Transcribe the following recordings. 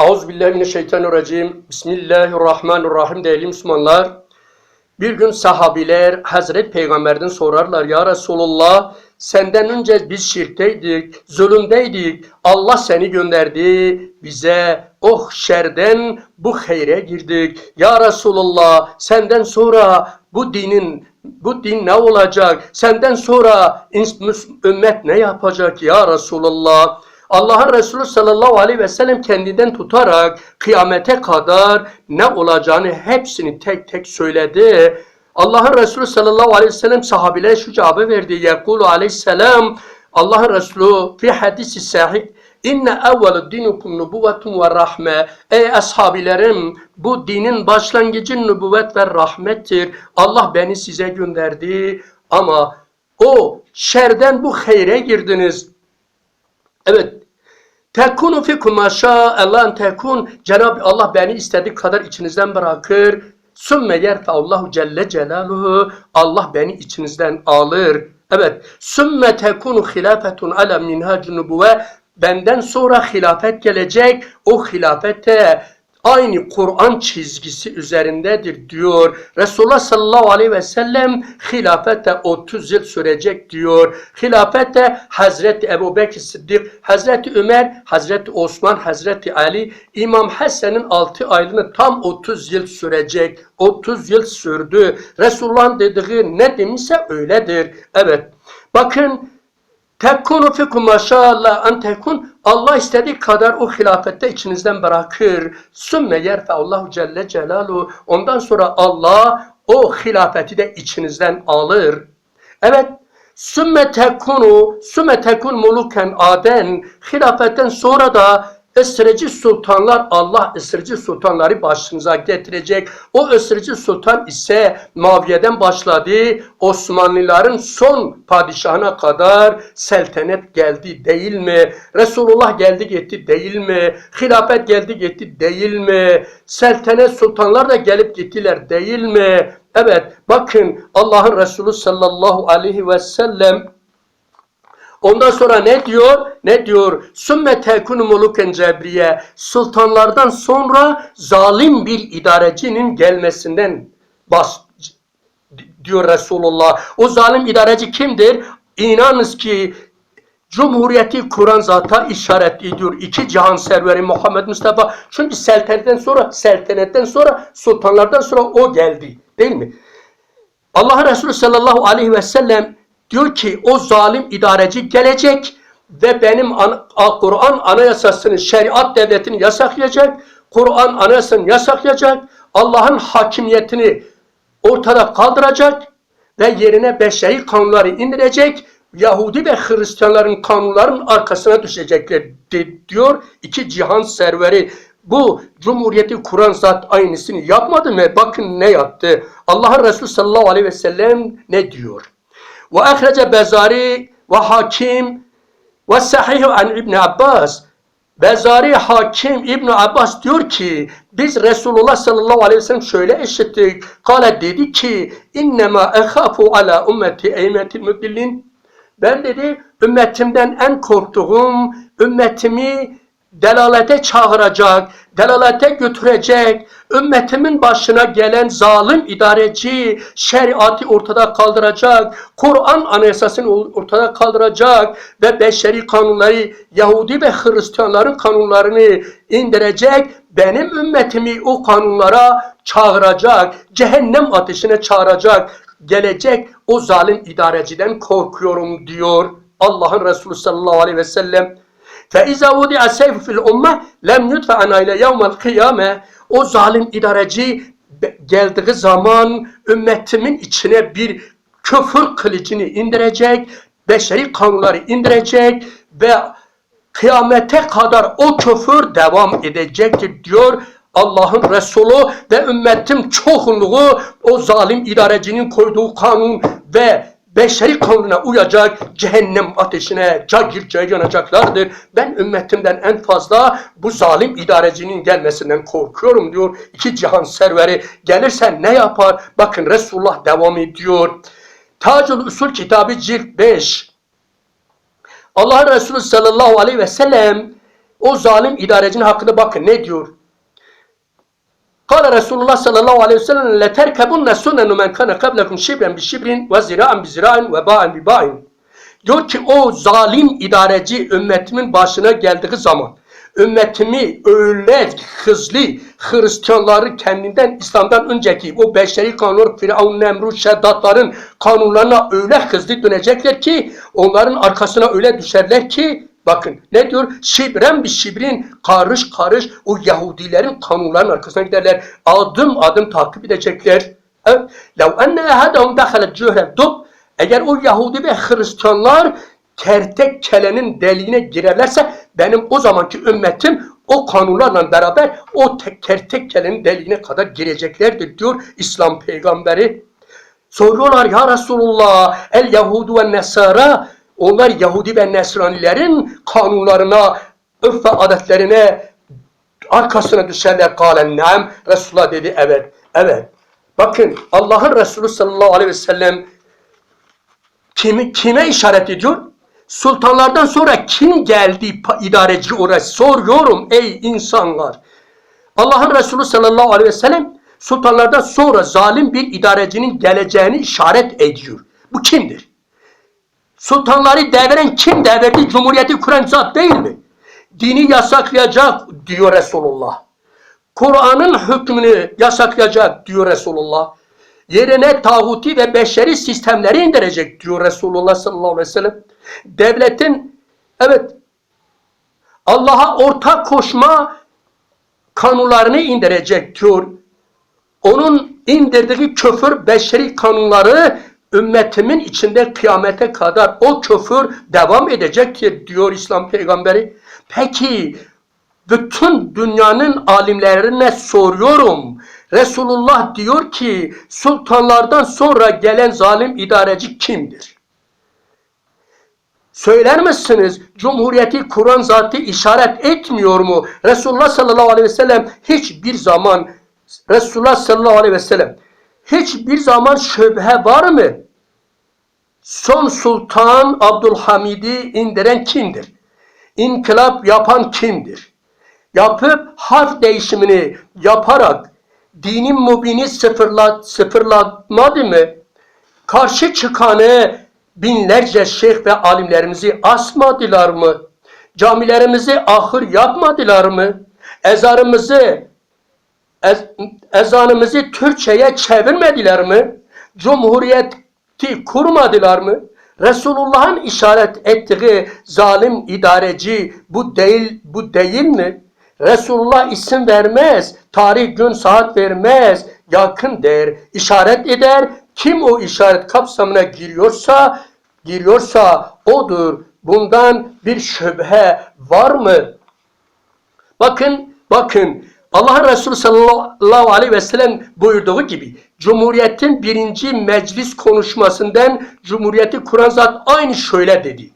Euzubillahimineşşeytanirracim. Bismillahirrahmanirrahim değerli Müslümanlar. Bir gün sahabiler Hazreti Peygamber'den sorarlar. Ya Resulullah senden önce biz şirkteydik, zulümdeydik. Allah seni gönderdi bize. Oh şerden bu hayre girdik. Ya Resulullah senden sonra bu dinin bu din ne olacak? Senden sonra ümmet ne yapacak ya Resulullah? Allah'ın Resulü sallallahu aleyhi ve sellem kendinden tutarak kıyamete kadar ne olacağını hepsini tek tek söyledi. Allah'ın Resulü sallallahu aleyhi ve sellem sahabilere şu cevabı verdi. Yekulu aleyhisselam Allah'ın Resulü fi hadisi sahih İnne evvelu dinukum nübüvvetun ve rahme. Ey ashabilerim bu dinin başlangıcı nübüvvet ve rahmettir. Allah beni size gönderdi ama o şerden bu hayre girdiniz. Evet. Tekunu fikum maşa Allah'ın tekun. Cenab-ı Allah beni istediği kadar içinizden bırakır. Sümme yerfeullahu celle celaluhu. Allah beni içinizden alır. Evet. Sümme tekunu hilafetun ala minhacun nübüvve. Benden sonra hilafet gelecek. O hilafete aynı Kur'an çizgisi üzerindedir diyor. Resulullah sallallahu aleyhi ve sellem hilafete 30 yıl sürecek diyor. Hilafete Hazreti Ebu Bekir Sıddık, Hazreti Ömer, Hazreti Osman, Hazreti Ali, İmam Hasan'ın 6 aylığını tam 30 yıl sürecek. 30 yıl sürdü. Resulullah'ın dediği ne demişse öyledir. Evet. Bakın Tekunu fikum maşallah en tekun. Allah istediği kadar o hilafette içinizden bırakır. Sümme yerfeullahu celle celalu. Ondan sonra Allah o hilafeti de içinizden alır. Evet. Sümme tekunu, sümme tekun muluken aden. Hilafetten sonra da ısırıcı sultanlar Allah ısırıcı sultanları başınıza getirecek. O ısırıcı sultan ise Muaviye'den başladı. Osmanlıların son padişahına kadar seltenet geldi değil mi? Resulullah geldi gitti değil mi? Hilafet geldi gitti değil mi? Seltenet sultanlar da gelip gittiler değil mi? Evet bakın Allah'ın Resulü sallallahu aleyhi ve sellem Ondan sonra ne diyor? Ne diyor? Sümme tekunu muluken cebriye. Sultanlardan sonra zalim bir idarecinin gelmesinden bas diyor Resulullah. O zalim idareci kimdir? İnanız ki Cumhuriyeti kuran zata işaret ediyor. İki cihan serveri Muhammed Mustafa. Çünkü seltenetten sonra, seltenetten sonra, sultanlardan sonra o geldi. Değil mi? Allah Resulü sallallahu aleyhi ve sellem diyor ki o zalim idareci gelecek ve benim an, Kur'an anayasasını, şeriat devletini yasaklayacak. Kur'an anayasasını yasaklayacak. Allah'ın hakimiyetini ortada kaldıracak ve yerine beşeri kanunları indirecek. Yahudi ve Hristiyanların kanunların arkasına düşecekler diyor. iki cihan serveri bu cumhuriyeti kuran zat aynısını yapmadı mı? Bakın ne yaptı. Allah'ın Resulü sallallahu aleyhi ve sellem ne diyor? Ve ahrece Bezari ve Hakim ve Sahih an İbn Abbas. Bezari Hakim İbn Abbas diyor ki biz Resulullah sallallahu aleyhi ve sellem şöyle işittik. Kale dedi ki innema ekhafu ala ümmeti eymetil müdillin. Ben dedi ümmetimden en korktuğum ümmetimi delalete çağıracak, delalete götürecek, ümmetimin başına gelen zalim idareci şeriatı ortada kaldıracak, Kur'an anayasasını ortada kaldıracak ve beşeri kanunları, Yahudi ve Hristiyanların kanunlarını indirecek, benim ümmetimi o kanunlara çağıracak, cehennem ateşine çağıracak, gelecek o zalim idareciden korkuyorum diyor Allah'ın Resulü sallallahu aleyhi ve sellem. فَاِذَا وُدِعَ سَيْفُ فِي الْاُمَّةِ لَمْ يُدْفَعَنَا اِلَى يَوْمَ الْقِيَامَةِ O zalim idareci geldiği zaman ümmetimin içine bir küfür kılıcını indirecek, beşeri kanunları indirecek ve kıyamete kadar o küfür devam edecektir diyor Allah'ın Resulü ve ümmetin çoğunluğu o zalim idarecinin koyduğu kanun ve beşeri kanuna uyacak, cehennem ateşine cagir cagir yanacaklardır. Ben ümmetimden en fazla bu zalim idarecinin gelmesinden korkuyorum diyor. İki cihan serveri gelirse ne yapar? Bakın Resulullah devam ediyor. Tacül Usul kitabı cilt 5. Allah Resulü sallallahu aleyhi ve sellem O zalim idarecinin hakkında bakın ne diyor? Kale Resulullah sallallahu aleyhi ve sellem leterkebunne sunenu men kana kablekum şibren bi şibrin ve zira'an bi zira'in ve bi ba'in. Diyor ki o zalim idareci ümmetimin başına geldiği zaman ümmetimi öyle hızlı Hristiyanları kendinden İslam'dan önceki o beşeri kanun Firavun, Nemrut, Şeddatların kanunlarına öyle hızlı dönecekler ki onların arkasına öyle düşerler ki bakın ne diyor? Şibren bir şibrin karış karış o Yahudilerin kanunlarının arkasına giderler. Adım adım takip edecekler. Evet. لو أن أحدهم دخل جهر دب eğer o Yahudi ve Hristiyanlar kertenkelenin deliğine girerlerse benim o zamanki ümmetim o kanunlarla beraber o te- kertenkelenin deliğine kadar gireceklerdir diyor İslam peygamberi. Soruyorlar ya Resulullah el Yahudu ve Nesara onlar Yahudi ve Nesranilerin kanunlarına, örf ve adetlerine arkasına düşerler kalen nem. Resulullah dedi evet, evet. Bakın Allah'ın Resulü sallallahu aleyhi ve sellem kimi, kime işaret ediyor? Sultanlardan sonra kim geldi idareci oraya soruyorum ey insanlar. Allah'ın Resulü sallallahu aleyhi ve sellem sultanlardan sonra zalim bir idarecinin geleceğini işaret ediyor. Bu kimdir? Sultanları deviren kim devirdi? Cumhuriyeti kuran zat değil mi? Dini yasaklayacak diyor Resulullah. Kur'an'ın hükmünü yasaklayacak diyor Resulullah. Yerine tağuti ve beşeri sistemleri indirecek diyor Resulullah sallallahu aleyhi ve sellem. Devletin evet Allah'a ortak koşma kanunlarını indirecek diyor. Onun indirdiği küfür beşeri kanunları ümmetimin içinde kıyamete kadar o küfür devam edecektir diyor İslam peygamberi. Peki bütün dünyanın alimlerine soruyorum. Resulullah diyor ki sultanlardan sonra gelen zalim idareci kimdir? Söyler misiniz? Cumhuriyeti kuran zatı işaret etmiyor mu? Resulullah sallallahu aleyhi ve sellem hiçbir zaman Resulullah sallallahu aleyhi ve sellem hiçbir zaman şüphe var mı? Son sultan Abdülhamid'i indiren kimdir? İnkılap yapan kimdir? Yapıp harf değişimini yaparak dinin mubini sıfırla, sıfırlamadı mı? Karşı çıkanı binlerce şeyh ve alimlerimizi asmadılar mı? Camilerimizi ahır yapmadılar mı? Ezarımızı ez, ezanımızı Türkçe'ye çevirmediler mi? Cumhuriyeti kurmadılar mı? Resulullah'ın işaret ettiği zalim idareci bu değil bu değil mi? Resulullah isim vermez, tarih gün saat vermez, yakın der, işaret eder. Kim o işaret kapsamına giriyorsa, giriyorsa odur. Bundan bir şüphe var mı? Bakın, bakın Allah Resulü sallallahu aleyhi ve sellem buyurduğu gibi Cumhuriyet'in birinci meclis konuşmasından Cumhuriyeti kuran zat aynı şöyle dedi.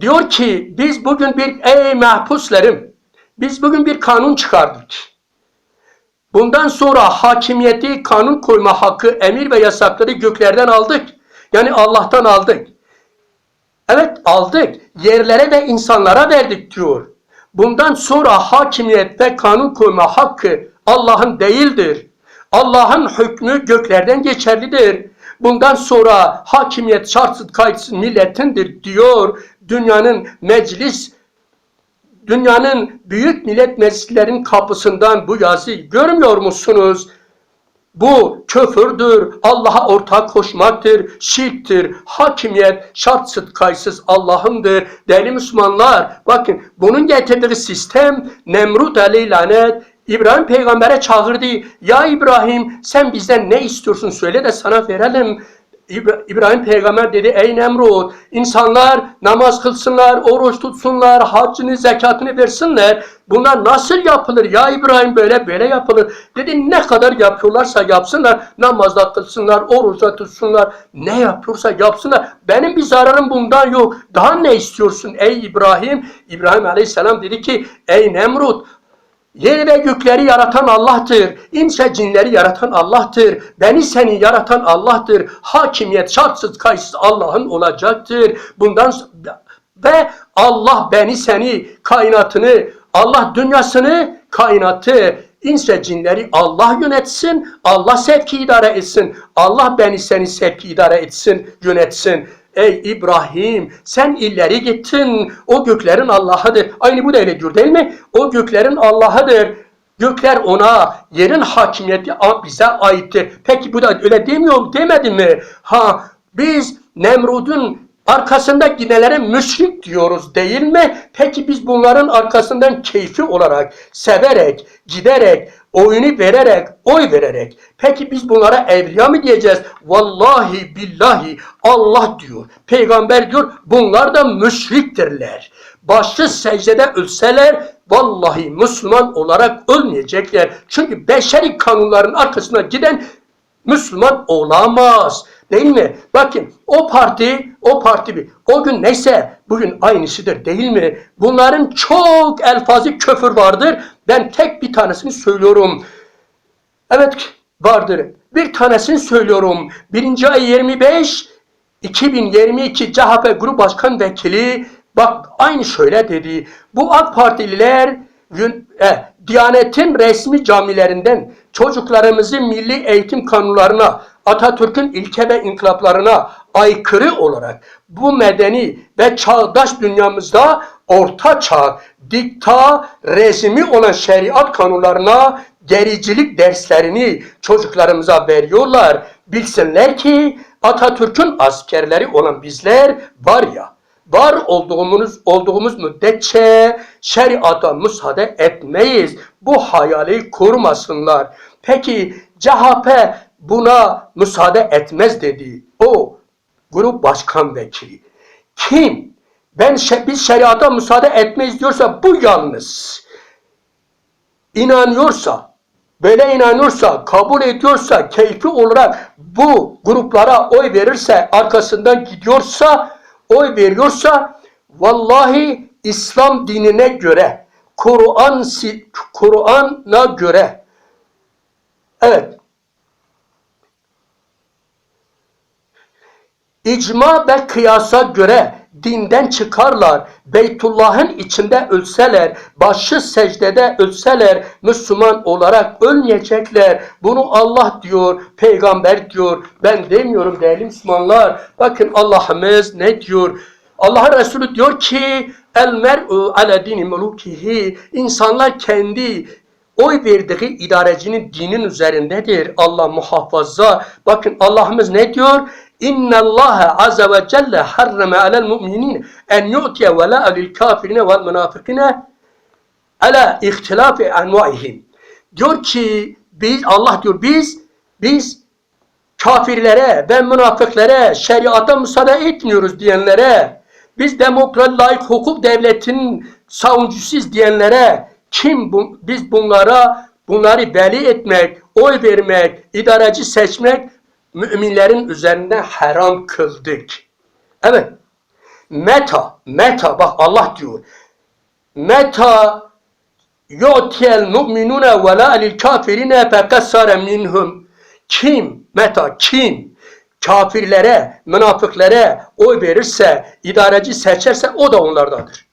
Diyor ki biz bugün bir ey mahpuslarım biz bugün bir kanun çıkardık. Bundan sonra hakimiyeti kanun koyma hakkı emir ve yasakları göklerden aldık. Yani Allah'tan aldık. Evet aldık. Yerlere ve insanlara verdik diyor. Bundan sonra hakimiyet ve kanun koyma hakkı Allah'ın değildir. Allah'ın hükmü göklerden geçerlidir. Bundan sonra hakimiyet şartsız kayıtsız milletindir diyor. Dünyanın meclis, dünyanın büyük millet meclislerin kapısından bu yazıyı görmüyor musunuz? Bu küfürdür, Allah'a ortak koşmaktır, şirktir, hakimiyet şartsız kaysız Allah'ındır. Değerli Müslümanlar, bakın bunun getirdiği sistem Nemrut aleyh İbrahim peygambere çağırdı. Ya İbrahim sen bizden ne istiyorsun söyle de sana verelim. İbra- İbrahim peygamber dedi ey Nemrut insanlar namaz kılsınlar, oruç tutsunlar, haccını, zekatını versinler. Bunlar nasıl yapılır ya İbrahim böyle böyle yapılır. Dedi ne kadar yapıyorlarsa yapsınlar. Namazda kılsınlar, oruçta tutsunlar. Ne yapıyorsa yapsınlar. Benim bir zararım bundan yok. Daha ne istiyorsun ey İbrahim? İbrahim aleyhisselam dedi ki ey Nemrut Yer ve gökleri yaratan Allah'tır. İnse cinleri yaratan Allah'tır. Beni seni yaratan Allah'tır. Hakimiyet şartsız kayıtsız Allah'ın olacaktır. Bundan Ve Allah beni seni kainatını, Allah dünyasını, kainatı, ins ve cinleri Allah yönetsin, Allah sevki idare etsin, Allah beni seni sevki idare etsin, yönetsin. Ey İbrahim sen illeri gittin. O göklerin Allah'ıdır. Aynı bu da öyle diyor değil mi? O göklerin Allah'ıdır. Gökler ona, yerin hakimiyeti bize aittir. Peki bu da öyle demiyor mu? Demedi mi? Ha biz Nemrud'un arkasında gidenlere müşrik diyoruz değil mi? Peki biz bunların arkasından keyfi olarak, severek, giderek, oyunu vererek, oy vererek. Peki biz bunlara evliya mı diyeceğiz? Vallahi billahi Allah diyor. Peygamber diyor bunlar da müşriktirler. Başı secdede ölseler vallahi Müslüman olarak ölmeyecekler. Çünkü beşeri kanunların arkasına giden Müslüman olamaz. Değil mi? Bakın o parti, o parti bir. O gün neyse bugün aynısıdır değil mi? Bunların çok elfazı küfür vardır. Ben tek bir tanesini söylüyorum. Evet vardır. Bir tanesini söylüyorum. Birinci ay 25 2022 CHP Grup Başkan Vekili bak aynı şöyle dedi. Bu AK Partililer e, Diyanet'in resmi camilerinden çocuklarımızı milli eğitim kanunlarına, Atatürk'ün ilke ve inkılaplarına aykırı olarak bu medeni ve çağdaş dünyamızda orta çağ, dikta rejimi olan şeriat kanunlarına gericilik derslerini çocuklarımıza veriyorlar. Bilsinler ki Atatürk'ün askerleri olan bizler var ya, var olduğumuz olduğumuz müddetçe şeriata müsaade etmeyiz. Bu hayali kurmasınlar. Peki CHP buna müsaade etmez dedi. O grup başkan vekili. Kim? Ben biz şeriata müsaade etmeyiz diyorsa bu yalnız. İnanıyorsa, böyle inanıyorsa, kabul ediyorsa, keyfi olarak bu gruplara oy verirse, arkasından gidiyorsa, oy veriyorsa, vallahi İslam dinine göre, Kur'an Kur'an'a göre, evet, icma ve kıyasa göre dinden çıkarlar. Beytullah'ın içinde ölseler, başı secdede ölseler Müslüman olarak ölmeyecekler. Bunu Allah diyor, peygamber diyor. Ben demiyorum değerli Müslümanlar. Bakın Allah'ımız ne diyor? Allah'ın Resulü diyor ki el mer'u ala dini mulukihi insanlar kendi oy verdiği idarecinin dinin üzerindedir. Allah muhafaza. Bakın Allah'ımız ne diyor? İnna Allah azze ve celle harrama alel mu'minin en yu'tiye vela lil kafirine vel münafıkine ala ihtilafi envaihim. Diyor ki biz Allah diyor biz biz kafirlere ve münafıklara şeriata müsaade etmiyoruz diyenlere biz demokrat layık hukuk devletinin savuncusuyuz diyenlere kim bu, biz bunlara bunları belli etmek, oy vermek, idareci seçmek müminlerin üzerinde haram kıldık. Evet. Meta, meta bak Allah diyor. Meta yu'tiyel mu'minune ve la lil kafirine fekassare minhum. Kim? Meta kim? Kafirlere, münafıklara oy verirse, idareci seçerse o da onlardadır.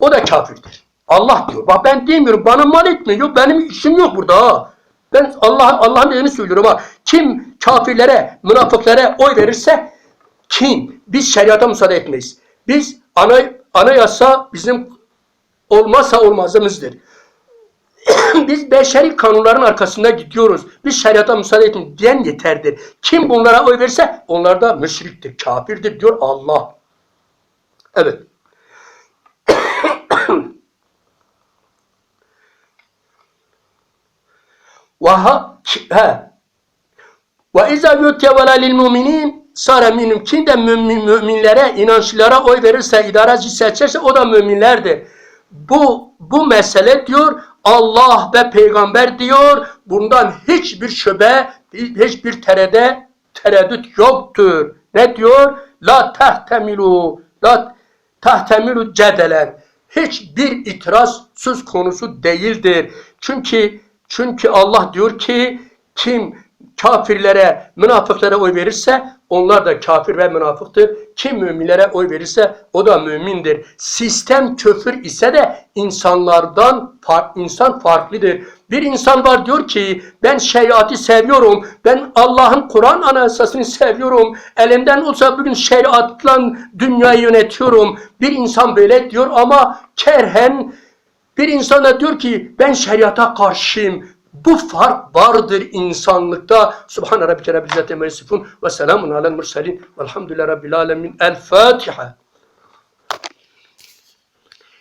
O da kafirdir. Allah diyor. Bak ben demiyorum. Bana mal etmiyor. Benim işim yok burada. Ben Allah Allah'ın dediğini söylüyorum ha. Kim kafirlere, münafıklara oy verirse kim? Biz şeriata müsaade etmeyiz. Biz ana, anayasa bizim olmazsa olmazımızdır. Biz beşeri kanunların arkasında gidiyoruz. Biz şeriata müsaade etmeyiz diyen yeterdir. Kim bunlara oy verirse onlar da müşriktir, kafirdir diyor Allah. Evet. Ve ha, he. Ve izâ yutevela lil müminin sara minum. Kim de mümin, müminlere, inançlara oy verirse, idareci seçerse o da müminlerdir. Bu, bu mesele diyor Allah ve peygamber diyor bundan hiçbir şüphe, hiçbir terede, tereddüt yoktur. Ne diyor? La tehtemilu, la tehtemilu cedelen. Hiçbir itiraz söz konusu değildir. Çünkü çünkü Allah diyor ki kim kafirlere, münafıklara oy verirse onlar da kafir ve münafıktır. Kim müminlere oy verirse o da mümindir. Sistem küfür ise de insanlardan fark, insan farklıdır. Bir insan var diyor ki ben şeriatı seviyorum. Ben Allah'ın Kur'an anayasasını seviyorum. Elimden olsa bugün şeriatla dünyayı yönetiyorum. Bir insan böyle diyor ama kerhen bir insan da diyor ki ben şeriata karşıyım. Bu fark vardır insanlıkta. Subhane rabbike rabbil izzati amma yasifun ve selamun alel murselin velhamdülillahi rabbil alemin. El Fatiha.